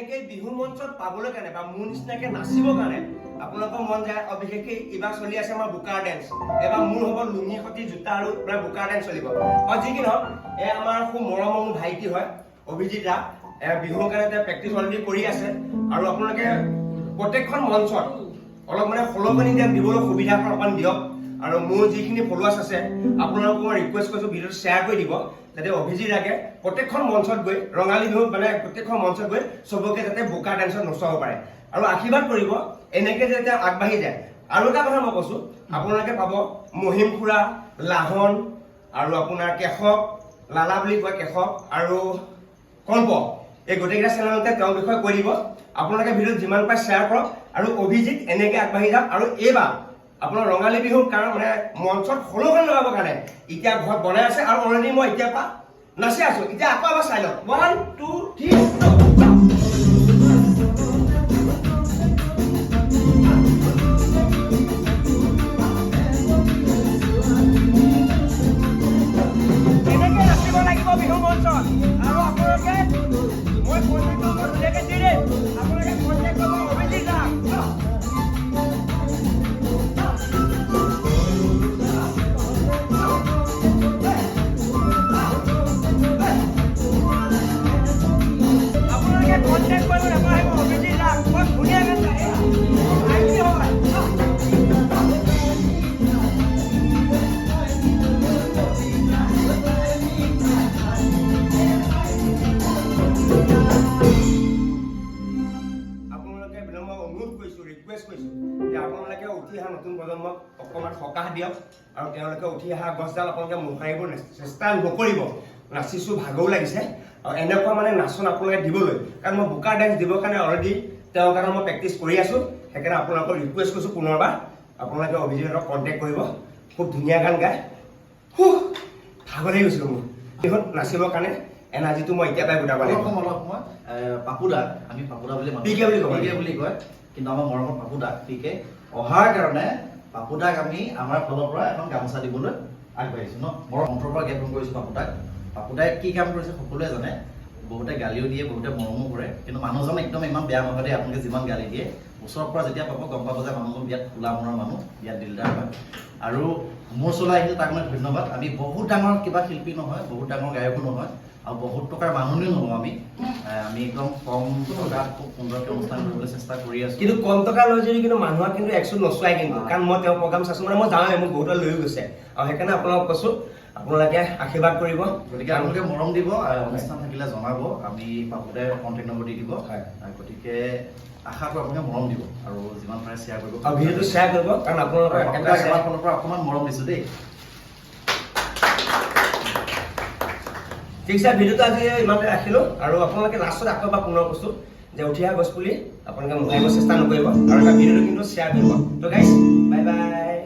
এনেকেই বিহু মঞ্চত পাবলৈ কাৰণে বা মোৰ নিচিনাকে নাচিবৰ কাৰণে আপোনালোকৰ মন যায় আৰু বিশেষকৈ এইবাৰ চলি আছে আমাৰ বোকাৰ ডেন্স এবাৰ মোৰ হ'ব লুঙি সতি জোতা আৰু আপোনাৰ বোকাৰ ডেন্স চলিব। আৰু যি কি নহওক এয়া আমাৰ খুব মৰমৰ মোৰ ভাইটি হয় অভিজিত দা। বিহুৰ কাৰণে তেওঁ প্ৰেক্টিচ অলৰেডি কৰি আছে। আৰু আপোনালোকে প্ৰত্যেকখন মঞ্চত অলপ মানে সলনি দিয়াত দিবলৈ সুবিধা অকণমান দিয়ক। আৰু মোৰ যিখিনি ফলোৱাৰ্ছ আছে আপোনালোকক মই ৰিকুৱেষ্ট কৰিছোঁ ভিডিঅ'টো শ্বেয়াৰ কৰি দিব যাতে অভিজিত ৰাগে প্ৰত্যেকখন মঞ্চত গৈ ৰঙালী বিহুত মানে প্ৰত্যেকখন মঞ্চত গৈ চবকে যাতে বোকা ডান্সত নচুৱাব পাৰে। আৰু আশীৰ্বাদ কৰিব এনেকে যাতে আগবাঢ়ি যায়। আৰু এটা কথা মই কৈছোঁ আপোনালোকে পাব মহিম খুৰা লাহন আৰু আপোনাৰ কেশৱ লালা বুলি কয় কেশৱ আৰু কল্প। এই গোটেইকেইটা চেনেলতে তেওঁৰ বিষয়ে কৈ দিব। আপোনালোকে ভিডিঅ'ত যিমান পাৰে শ্বেয়াৰ কৰক আৰু অভিজিত এনেকে আগবাঢ়ি যাওক। আৰু এইবাৰ আপোনাৰ ৰঙালী বিহুৰ কাৰণ মানে মঞ্চত সলনি লগাবৰ কাৰণে। এতিয়া ঘৰত বনাই আছে আৰু অলৰেডি মই এতিয়াৰ পৰা নাচি আছো। এতিয়া আকৌ এবাৰ চাই লওক ওৱান টু থ্ৰী বিলম্ব অনুৰোধ কৰিছোঁ ৰিকুৱেষ্ট কৰিছোঁ যে আপোনালোকে উঠি অহা নতুন প্ৰজন্মক অকণমান সকাহ দিয়ক আৰু তেওঁলোকে উঠি অহা গছডাল আপোনালোকে মোহাৰিব চেষ্টা নকৰিব। নাচিছোঁ, ভাগৰো লাগিছে। আৰু এনেকুৱা মানে নাচন আপোনালোকে দিবলৈ। কাৰণ মই বোকা ডেন্স দিবৰ কাৰণে অলৰেডি তেওঁৰ কাৰণে মই প্ৰেক্টিচ কৰি আছোঁ। সেইকাৰণে আপোনালোকক ৰিকুৱেষ্ট কৰিছোঁ পুনৰবাৰ। আপোনালোকে অভিজিতক কণ্টেক্ট কৰিব। খুব ধুনীয়া গান গায়। ভাগৰ লাগি গৈছিলোঁ মোৰ। বিহুত নাচিবৰ কাৰণে এনাৰ্জিটো মই এতিয়াৰ পৰাই গোটাব লাগিব অলপ সময় এ, পাপুদা আমি পাপুদা বুলি মাতো পিকে বুলি ক'ব পিকে বুলি কয় কিন্তু আমাৰ মৰমৰ পাপুদা পিকে অহাৰ কাৰণে পাপুদাক আমি আমাৰ ফালৰ পৰা এখন গামোচা দিবলৈ আগবাঢ়িছো ন বৰ অন্তৰৰ পৰা জ্ঞাপন কৰিছো পাপুদাক পাপুদাই কি কাম কৰিছে সকলোৱে জানে বহুতে গালিও দিয়ে, বহুতে মৰমো কৰে। কিন্তু মানুহজন একদম ইমান বেয়া নহয় দেই, আপোনালোকে যিমান গালি দিয়ে, ওচৰৰ পৰা যেতিয়া পাব, গম পাব যে মানুহজন বিয়াত খোলা মনৰ মানুহ বিয়াত দিলদাৰ হয়। আৰু মোৰ চলাই আহিলে তাক মই ধন্যবাদ। আমি বহুত ডাঙৰ কিবা শিল্পী নহয়, বহুত ডাঙৰ গায়কো নহয়, আৰু বহুত টকাৰ মানুহও নহওঁ আমি। আমি একদম কম টকাত খুব সুন্দৰকৈ অনুষ্ঠান কৰিবলৈ চেষ্টা কৰি আছো। কিন্তু কম টকা লৈ যদি কিন্তু মানুহক কিন্তু একচুট নচুৱাই কিন্তু। কাৰণ মই তেওঁৰ প্ৰগ্ৰাম চাইছোঁ মানে মই জানোৱে মোক বহুতে লৈ গৈছে। আৰু সেইকাৰণে আপোনালোকক কৈছোঁ আপোনালোকে আশীৰ্বাদ কৰিব। গতিকে আপোনালোকে মৰম দিব আৰু অনুষ্ঠান থাকিলে জনাব। আমি পাপুতে কণ্টেক্ট নম্বৰ দি দিব। হয়। গতিকে আশা কৰোঁ আপোনালোকে মৰম দিব আৰু যিমান পাৰে শ্বেয়াৰ কৰিব। আৰু ভিডিঅ'টো শ্বেয়াৰ কৰিব কাৰণ আপোনালোকৰ এটা আমাৰ ফালৰ পৰা অকণমান মৰম দিছোঁ দেই। ঠিক আছে ভিডিঅ'টো আজি ইমানতে ৰাখিলোঁ। আৰু আপোনালোকে লাষ্টত আকৌ এবাৰ পুনৰ কৈছোঁ যে উঠি অহা গছপুলি। আপোনালোকে মোহাৰিব চেষ্টা নকৰিব। আৰু এটা ভিডিঅ'টো কিন্তু শ্বেয়াৰ কৰিব। তো গাইছ বাই বাই